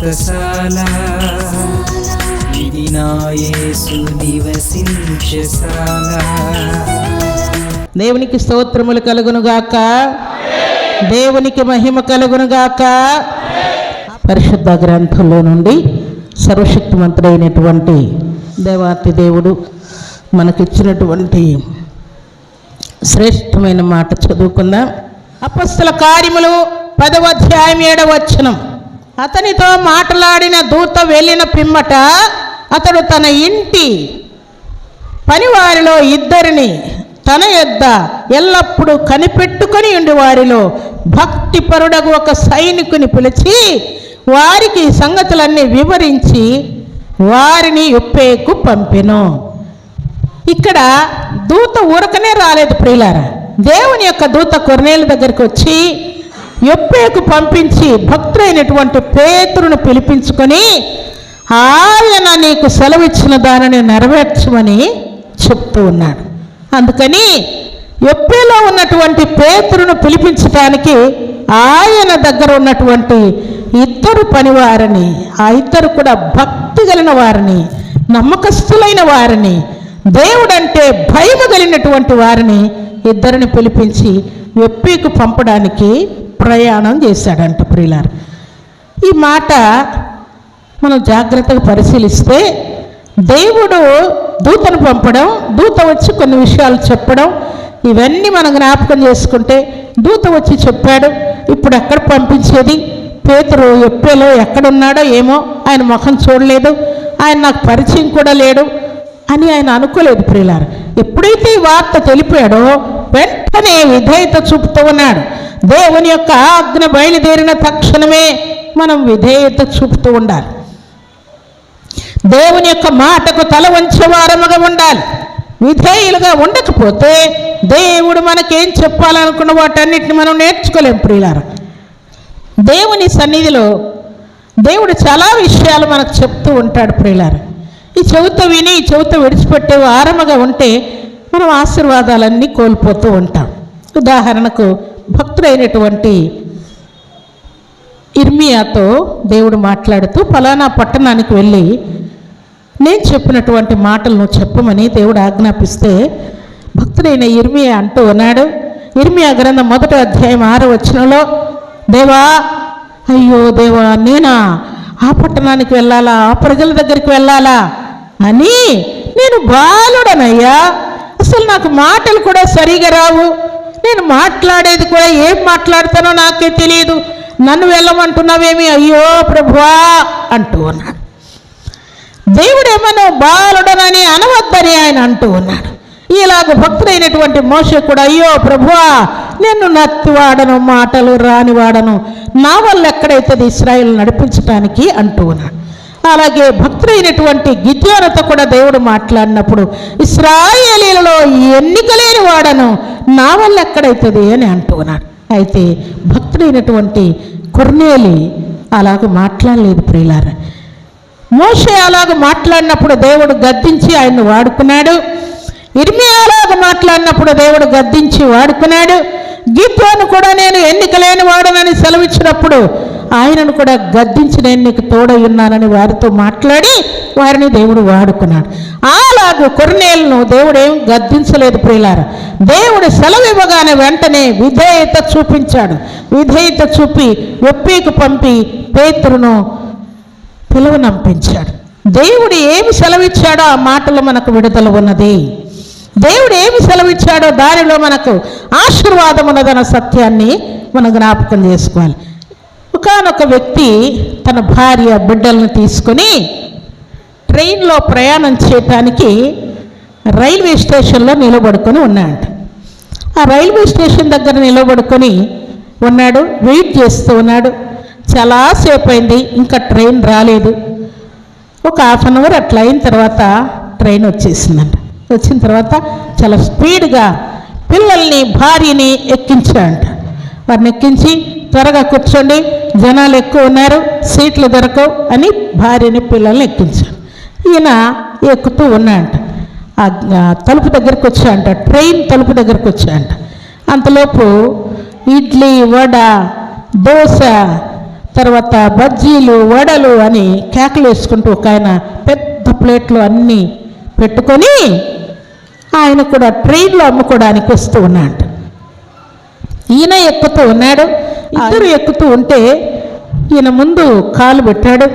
వ్రతశాల ఇది నివసించశాల దేవునికి స్తోత్రములు కలుగును గాక. దేవునికి మహిమ కలుగునుగాక పరిశుద్ధ గ్రంథంలో నుండి సర్వశక్తిమంతుడైనటువంటి దేవాతి దేవుడు మనకిచ్చినటువంటి శ్రేష్టమైన మాట చదువుకుందాం. అపస్తుల కార్యములు పదవ అధ్యాయం ఏడవచనం అతనితో మాట్లాడిన దూత వెళ్ళిన పిమ్మట అతడు తన ఇంటి పనివారిలో ఇద్దరిని తన యొద్ద ఎల్లప్పుడూ కనిపెట్టుకొని ఉండి వారిలో భక్తి పరుడగు ఒక సైనికుని పిలిచి వారికి సంగతులన్నీ వివరించి వారిని ఉప్పేకు పంపెను. ఇక్కడ దూత ఊరకనే రాలేదు ప్రియులారా. దేవుని యొక్క దూత కొర్నేల దగ్గరికి వచ్చి యొప్పేకు పంపించి భక్తులైనటువంటి పేతురును పిలిపించుకొని ఆయన నీకు సెలవిచ్చిన దానిని నెరవేర్చమని చెప్తూ ఉన్నాడు. అందుకని ఎప్పేలో ఉన్నటువంటి పేతురును పిలిపించటానికి ఆయన దగ్గర ఉన్నటువంటి ఇద్దరు పనివారిని ఆ ఇద్దరు కూడా భక్తి కలిగిన వారిని నమ్మకస్తులైన వారిని దేవుడంటే భయము కలిగినటువంటి వారిని ఇద్దరిని పిలిపించి ఎప్పీకు పంపడానికి ప్రయాణం చేశాడంట ప్రియులారు. ఈ మాట మనం జాగ్రత్తగా పరిశీలిస్తే దేవుడు దూతను పంపడం దూత వచ్చి కొన్ని విషయాలు చెప్పడం ఇవన్నీ మనం జ్ఞాపకం చేసుకుంటే దూత వచ్చి చెప్పాడు ఇప్పుడు ఎక్కడ పంపించేది? పేతురు ఎప్పేలో ఎక్కడున్నాడో ఏమో ఆయన ముఖం చూడలేదు ఆయన నాకు పరిచయం కూడా లేడు అని ఆయన అనుకోలేదు ప్రియులారు. ఎప్పుడైతే ఈ వార్త తెలిపాడో వెంటనే విధేయత చూపుతూ ఉన్నాడు. దేవుని యొక్క ఆజ్ఞ బయలుదేరిన తక్షణమే మనం విధేయత చూపుతూ ఉండాలి. దేవుని యొక్క మాటకు తల వంచేవారముగా ఉండాలి. విధేయులుగా ఉండకపోతే దేవుడు మనకేం చెప్పాలనుకున్న వాటన్నిటిని మనం నేర్చుకోలేం ప్రియులారా. దేవుని సన్నిధిలో దేవుడు చాలా విషయాలు మనకు చెప్తూ ఉంటాడు ప్రియులారా. ఈ చెవుత విని ఈ చెవుత విడిచిపెట్టే వారముగా ఉంటే మనం ఆశీర్వాదాలన్నీ కోల్పోతూ ఉంటాం. ఉదాహరణకు భక్తుడైనటువంటి ఇర్మియాతో దేవుడు మాట్లాడుతూ ఫలానా పట్టణానికి వెళ్ళి నేను చెప్పినటువంటి మాటలను చెప్పమని దేవుడు ఆజ్ఞాపిస్తే భక్తుడైన ఇర్మియా అంటూ ఉన్నాడు ఇర్మియా గ్రంథం మొదటి అధ్యాయం ఆరో వచనంలో దేవా అయ్యో దేవా నేనా? ఆ పట్టణానికి వెళ్ళాలా? ఆ ప్రజల దగ్గరికి వెళ్ళాలా? అని నేను బాలుడనయ్యా. అసలు నాకు మాటలు కూడా సరిగా రావు. నేను మాట్లాడేది కూడా ఏం మాట్లాడతానో నాకే తెలియదు నన్ను వెళ్ళమంటున్నావేమి? అయ్యో ప్రభువా అంటూ ఉన్నాడు. దేవుడేమో బాలుడనని అనవద్దని ఆయన అంటూ ఉన్నాడు. ఇలాగ భక్తుడైనటువంటి మోస కూడా అయ్యో ప్రభువా నేను నత్తివాడను మాటలు రానివాడను నా వల్ల ఎక్కడైతుంది ఇస్రాయిల్ నడిపించడానికి అంటూ ఉన్నాడు. అలాగే భక్తులైనటువంటి గిద్యోనత కూడా దేవుడు మాట్లాడినప్పుడు ఇస్రాయేలీలలో ఎన్నిక లేని వాడను నా వల్ల ఎక్కడైతుంది? అని అంటున్నాడు అయితే భక్తుడైనటువంటి కొర్నేలి అలాగ మాట్లాడలేదు ప్రియులారా. మోషే అలాగ మాట్లాడినప్పుడు దేవుడు గద్దించి ఆయన్ని వాడుకున్నాడు. ఇర్మియా అలాగ మాట్లాడినప్పుడు దేవుడు గద్దించి వాడుకున్నాడు. గిద్యోను కూడా నేను ఎన్నికలేని వాడనని సెలవిచ్చినప్పుడు ఆయనను కూడా గద్దించి నేను నీకు తోడై ఉన్నానని వారితో మాట్లాడి వారిని దేవుడు వాడుకున్నాడు. అలాగే కొరనేలను దేవుడు ఏం గద్దించలేదు ప్రియులార. దేవుడు సెలవివ్వగానే వెంటనే విధేయత చూపించాడు. విధేయత చూపి ఒప్పికి పంపి పేతురును పిలువనంపించాడు దేవుడు ఏమి సెలవిచ్చాడో ఆ మాటలో మనకు విడుదల ఉన్నది. దేవుడు ఏమి సెలవిచ్చాడో దానిలో మనకు ఆశీర్వాదం ఉన్నదన్న సత్యాన్ని మనం జ్ఞాపకం చేసుకోవాలి. ఒకనొక వ్యక్తి తన భార్య బిడ్డలను తీసుకొని ట్రైన్లో ప్రయాణం చేయటానికి రైల్వే స్టేషన్లో నిలబడుకొని ఉన్నాడు ఆ రైల్వే స్టేషన్ దగ్గర నిలబడుకొని ఉన్నాడు వెయిట్ చేస్తూ ఉన్నాడు. చాలాసేపు అయింది ఇంకా ట్రైన్ రాలేదు. ఒక హాఫ్ అన్ అవర్ అట్లా అయిన తర్వాత ట్రైన్ వచ్చేసిందంట. వచ్చిన తర్వాత చాలా స్పీడ్గా పిల్లల్ని భార్యని ఎక్కించాడంట వారిని ఎక్కించి త్వరగా కూర్చోండి జనాలు ఎక్కువ ఉన్నారు సీట్లు దొరకవు అని భార్యని పిల్లల్ని ఎక్కించాడు ఈయన ఎక్కుతూ ఉన్నాడంట. ఆ తలుపు దగ్గరకు వచ్చాయంట ట్రైన్ తలుపు దగ్గరకు వచ్చాయంట అంతలోపు ఇడ్లీ వడ దోశ తర్వాత బజ్జీలు వడలు అని కేకలు వేసుకుంటూ ఒక ఆయన పెద్ద ప్లేట్లు అన్నీ పెట్టుకొని ఆయన కూడా ట్రైన్లో అమ్ముకోవడానికి వస్తూ ఉన్నాడు ఈయన ఎక్కుతూ ఉన్నాడు. ఇద్దరు ఎక్కుతూ ఉంటే ఈయన ముందు కాలు పెట్టాడు.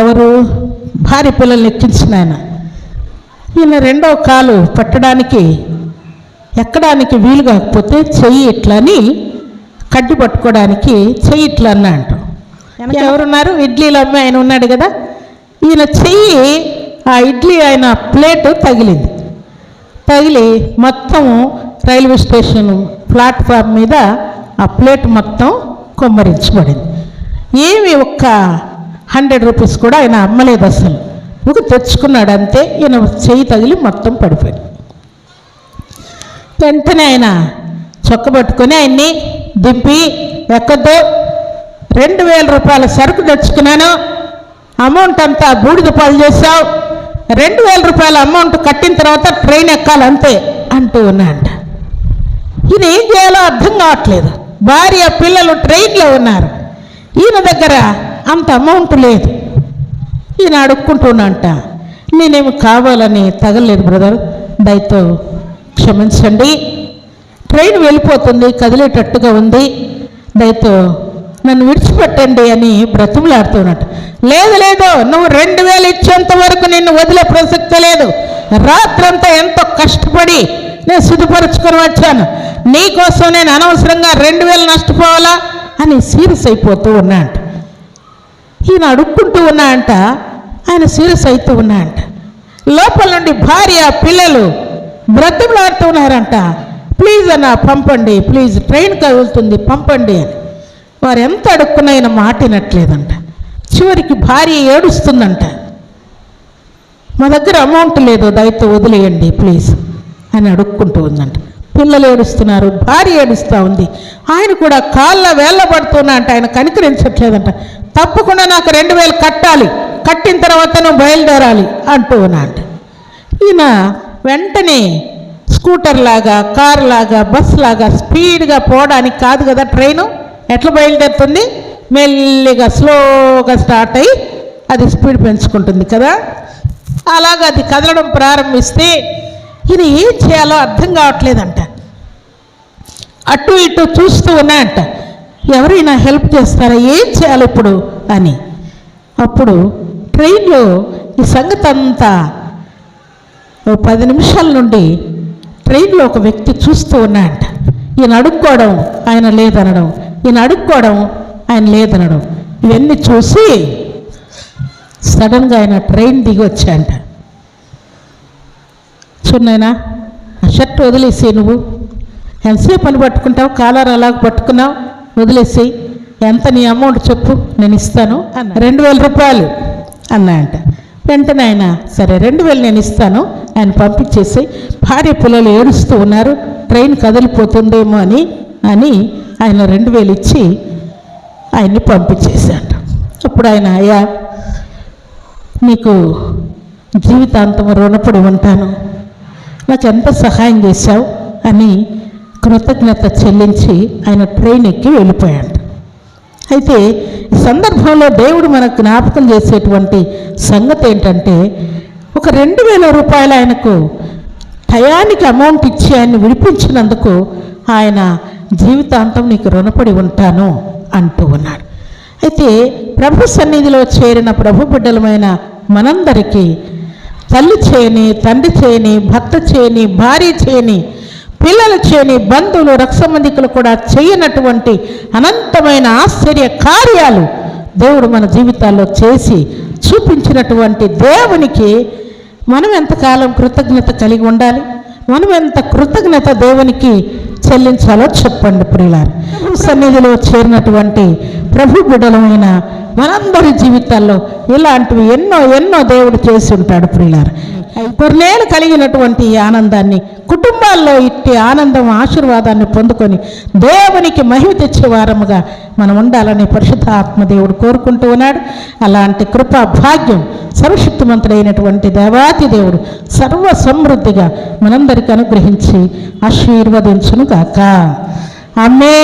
ఎవరు? భార్య పిల్లల్ని ఎక్కించిన ఆయన. ఈయన రెండో కాలు పెట్టడానికి ఎక్కడానికి వీలు కాకపోతే చెయ్యి ఇట్లా అని కడ్డి పట్టుకోవడానికి చెయ్యి ఇట్లా అన్నాడు వెనక ఎవరున్నారు? ఇడ్లీలు అమ్మి ఆయన ఉన్నాడు కదా. ఈయన చెయ్యి ఆ ఇడ్లీ ఆయన ప్లేట్ తగిలింది. తగిలి మొత్తం రైల్వే స్టేషన్ ప్లాట్ఫామ్ మీద ఆ ప్లేట్ మొత్తం కొమ్మరించబడింది. ఏమి ఒక్క హండ్రెడ్ రూపీస్ కూడా ఆయన అమ్మలేదు అసలు. ఒక తెచ్చుకున్నాడు అంతే ఈయన చెయ్యి తగిలి మొత్తం పడిపోయింది. వెంటనే ఆయన చొక్క పట్టుకొని ఆయన్ని దింపి ఎక్కద్దు రెండు వేల రూపాయల సరుకు తెచ్చుకున్నాను. అమౌంట్ అంతా బూడిద పాలు చేశావు. రెండు వేల రూపాయల అమౌంట్ కట్టిన తర్వాత ట్రైన్ ఎక్కాలి అంతే అంటూ ఉన్నాడంట. ఈయన ఏం చేయాలో అర్థం కావట్లేదు. భార్య పిల్లలు ట్రైన్లో ఉన్నారు. ఈయన దగ్గర అంత అమౌంట్ లేదు. ఈయన అడుక్కుంటున్నంట నేనేమి కావాలని తగలేదు బ్రదర్. దయతో క్షమించండి. ట్రైన్ వెళ్ళిపోతుంది కదిలేటట్టుగా ఉంది. దయతో నన్ను విడిచిపెట్టండి అని బ్రతిమలాడుతున్నట్టు లేదు లేదు నువ్వు రెండు వేలు ఇచ్చేంత వరకు నిన్ను వదిలే ప్రసక్తి లేదు. రాత్రంతా ఎంతో కష్టపడి నేను శుద్ధపరుచుకొని వచ్చాను. నీకోసం నేను అనవసరంగా రెండు వేలు నష్టపోవాలా అని సీరియస్ అయిపోతూ ఉన్నాడు ఈయన అడుక్కుంటూ ఉన్నా అంట ఆయన సీరియస్ అవుతూ ఉన్నా అంట లోపల నుండి భార్య పిల్లలు బ్రతిమలాడుతూ ఉన్నారంట. ప్లీజ్ అన్న పంపండి ప్లీజ్ ట్రైన్ కదులుతుంది పంపండి అని. వారు ఎంత అడుక్కునైనా మాటినట్లేదంట. చివరికి భార్య ఏడుస్తుందంట. మా దగ్గర అమౌంట్ లేదు దయతో వదిలేయండి ప్లీజ్ అని అడుక్కుంటూ ఉందంట. పిల్లలు ఏడుస్తున్నారు భార్య ఏడుస్తూ ఉంది. ఆయన కూడా కాళ్ళ వేళ్ళబడుతున్నా అంటే ఆయన కనికరించట్లేదంట. తప్పకుండా నాకు రెండు వేలు కట్టాలి కట్టిన తర్వాత నువ్వు బయలుదేరాలి అంటూ ఉన్నా అంట ఈయన వెంటనే స్కూటర్ లాగా కార్ లాగా బస్ లాగా స్పీడ్గా పోవడానికి కాదు కదా ట్రైను. ఎట్లా బయలుదేరుతుంది? మెల్లిగా స్లోగా స్టార్ట్ అయ్యి అది స్పీడ్ పెంచుకుంటుంది కదా? అలాగ అది కదలడం ప్రారంభిస్తే ఇది ఏం చేయాలో అర్థం కావట్లేదంట. అటు ఇటు చూస్తూ ఉన్నాయంట. ఎవరైనా హెల్ప్ చేస్తారా? ఏం చేయాలి ఇప్పుడు? అని. అప్పుడు ట్రైన్లో ఈ సంగతి అంతా ఓ పది నిమిషాల నుండి ట్రైన్లో ఒక వ్యక్తి చూస్తూ ఉన్నాయంట ఈయన అడుక్కోవడం ఆయన లేదనడం ఈయన అడుక్కోవడం ఆయన లేదనడం. ఇవన్నీ చూసి సడన్గా ఆయన ట్రైన్ దిగి వచ్చాయంట చూడైనా ఆ షర్ట్ వదిలేసి నువ్వు. ఎంతసేపు పని పట్టుకుంటావు? కాలర్ అలాగ పట్టుకున్నావు? వదిలేసి. ఎంత నీ అమౌంట్ చెప్పు నేను ఇస్తాను. అన్న. రెండు వేల రూపాయలు అన్నాయంట వెంటనే ఆయన సరే రెండు వేలు నేను ఇస్తాను. ఆయన పంపించేసి భార్య పిల్లలు ఏడుస్తూ ఉన్నారు. ట్రైన్ కదిలిపోతుందేమో అని అని ఆయన రెండు వేలు ఇచ్చి ఆయన్ని పంపించేశాడు. అప్పుడు ఆయన అయ్యా నీకు జీవితాంతం రుణపడి ఉంటాను. నాకు ఎంత సహాయం చేశావు? అని కృతజ్ఞత చెల్లించి ఆయన ట్రైన్ ఎక్కి వెళ్ళిపోయాడు. అయితే ఈ సందర్భంలో దేవుడు మనకు జ్ఞాపకం చేసేటువంటి సంగతి ఏంటంటే ఒక రెండు వేల రూపాయలు ఆయనకు టయానికి అమౌంట్ ఇచ్చి ఆయన్ని విడిపించినందుకు ఆయన జీవితాంతం నీకు రుణపడి ఉంటాను అంటూ ఉన్నాడు. అయితే ప్రభు సన్నిధిలో చేరిన ప్రభు బిడ్డలమైన మనందరికీ తల్లి చేయని తండ్రి చేయని భర్త చేయని భార్య చేయని పిల్లలు చేయని బంధువులు రక్షమందికులు కూడా చేయనటువంటి అనంతమైన ఆశ్చర్య కార్యాలు దేవుడు మన జీవితాల్లో చేసి చూపించినటువంటి దేవునికి మనం ఎంతకాలం కృతజ్ఞత కలిగి ఉండాలి? మనం ఎంత కృతజ్ఞత దేవునికి చెల్లించాలో చెప్పండి ప్రియులారు. సన్నిధిలో చేరినటువంటి ప్రభు బిడలమైన మనందరి జీవితాల్లో ఇలాంటివి ఎన్నో ఎన్నో దేవుడు చేసి ఉంటాడు ప్రియులారు. కొన్నేళ్ళు కలిగినటువంటి ఆనందాన్ని కుటుంబాల్లో ఇట్టి ఆనందం ఆశీర్వాదాన్ని పొందుకొని దేవునికి మహిమ తెచ్చే వారముగా మనం ఉండాలని పరిశుద్ధ ఆత్మదేవుడు కోరుకుంటూ ఉన్నాడు. అలాంటి కృపా భాగ్యం సర్వశక్తిమంతుడైనటువంటి దేవాతి దేవుడు సర్వ సమృద్ధిగా మనందరికీ అనుగ్రహించి ఆశీర్వదించును కాక అమ్మే